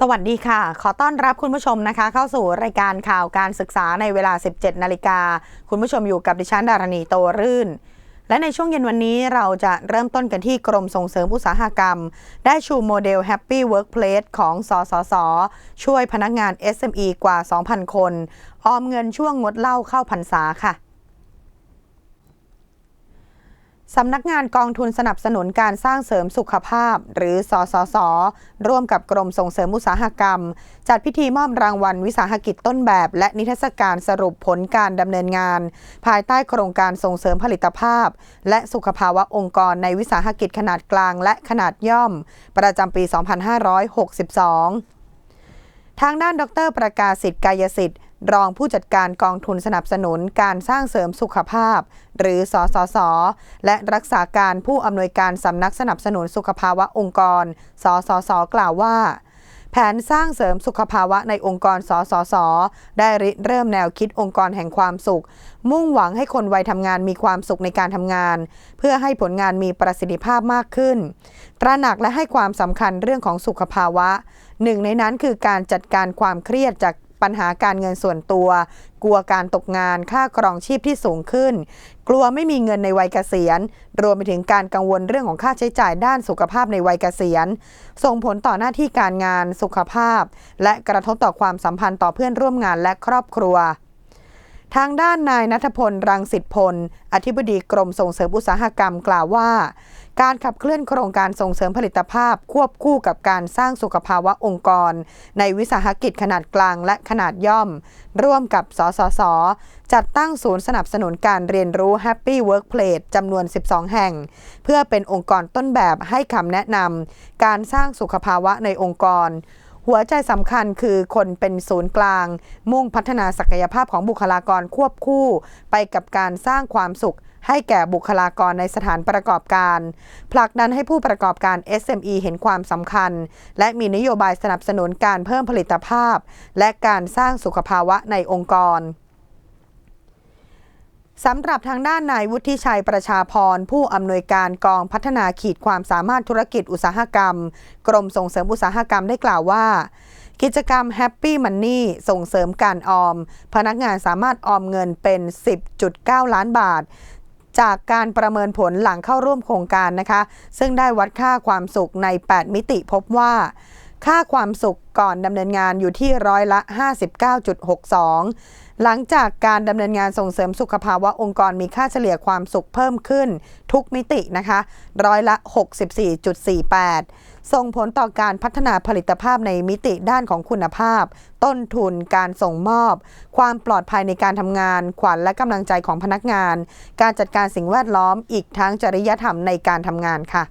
สวัสดีค่ะ ขอต้อนรับคุณผู้ชมนะคะ เข้าสู่รายการข่าวการศึกษาในเวลา 17 นาฬิกา คุณผู้ชมอยู่กับดิฉันดารณีโตรื่น และในช่วงเย็นวันนี้เราจะเริ่มต้นกันที่กรมส่งเสริมอุตสาหกรรม ได้ชูโมเดล Happy Workplace ของ สสส ช่วยพนักงาน SME กว่า 2,000 คน ออมเงินช่วงงดเหล้าเข้าพรรษาค่ะ สำนักงานกองทุนสนับสนุนการสร้างเสริมสุขภาพ หรือสสส ร่วมกับกรมส่งเสริมอุตสาหกรรม จัดพิธีมอบรางวัลวิสาหกิจต้นแบบ และนิทรรศการสรุปผลการดำเนินงาน ภายใต้โครงการส่งเสริมผลิตภาพ และสุขภาวะองค์กรในวิสาหกิจขนาดกลางและขนาดย่อม ประจำปี 2562 ทางด้านดรประกาศสิทธิ์กายสิทธิ์ รองผู้จัดการกองทุนสนับสนุนการสร้างเสริมสุขภาพ หรือสสส และรักษาการผู้อำนวยการสำนักสนับสนุนสุขภาวะองค์กร สสส กล่าวว่า แผนสร้างเสริมสุขภาวะในองค์กร สสส ได้ริเริ่มแนวคิดองค์กรแห่งความสุข มุ่งหวังให้คนวัยทำงานมีความสุขในการทำงาน เพื่อให้ผลงานมีประสิทธิภาพมากขึ้น ตระหนักและให้ความสำคัญเรื่องของสุขภาวะหนึ่งในนั้นคือการจัดการความเครียดจาก ปัญหาการเงินส่วนตัว กลัวการตกงานค่าครองชีพที่สูงขึ้น กลัวไม่มีเงินในวัยเกษียณ รวมไปถึงการกังวลเรื่องของค่าใช้จ่ายด้านสุขภาพในวัยเกษียณ ส่งผลต่อหน้าที่การงานสุขภาพ และกระทบต่อความสัมพันธ์ต่อเพื่อนร่วมงานและครอบครัวทางด้านนายนัทพล รังสิตพล อธิบดีกรมส่งเสริมอุตสาหกรรมกล่าวว่า การขับเคลื่อนโครงการส่งเสริมผลิตภาพ ควบคู่กับการสร้างสุขภาวะองค์กร ในวิสาหกิจขนาดกลางและขนาดย่อม ร่วมกับสสส จัดตั้งศูนย์สนับสนุนการเรียนรู้ Happy Workplace จำนวน 12 แห่ง เพื่อเป็นองค์กรต้นแบบให้คำแนะนำการสร้างสุขภาวะในองค์กร หัวใจสำคัญคือคนเป็นศูนย์กลาง มุ่งพัฒนาศักยภาพของบุคลากรควบคู่ ไปกับการสร้างความสุขให้แก่บุคลากรในสถานประกอบการ ผลักดันให้ผู้ประกอบการ SME เห็นความสำคัญ และมีนโยบายสนับสนุนการเพิ่มผลิตภาพ และการสร้างสุขภาวะในองค์กร สำหรับทางด้านนายวุฒิชัยประชาพร ผู้อำนวยการกองพัฒนาขีดความสามารถธุรกิจอุตสาหกรรม กรมส่งเสริมอุตสาหกรรมได้กล่าวว่า กิจกรรม Happy Money ส่งเสริมการออม พนักงานสามารถออมเงินเป็น 10.9 ล้านบาท จากการประเมินผลหลังเข้าร่วมโครงการนะคะ ซึ่งได้วัดค่าความสุขใน 8 มิติพบว่าค่าความสุขก่อนดำเนินงานอยู่ที่ร้อยละ 59.62 หลังจากการดำเนินงานส่งเสริมสุขภาวะองค์กรมีค่าเฉลี่ยความสุขเพิ่มขึ้น ทุกมิตินะคะ ร้อยละ 64.48 ส่งผลต่อการพัฒนาผลิตภาพในมิติด้านของคุณภาพ ต้นทุน การส่งมอบ ความปลอดภัยในการทำงาน ขวัญและกำลังใจของพนักงาน การจัดการสิ่งแวดล้อม อีกทั้งจริยธรรมในการทำงานค่ะ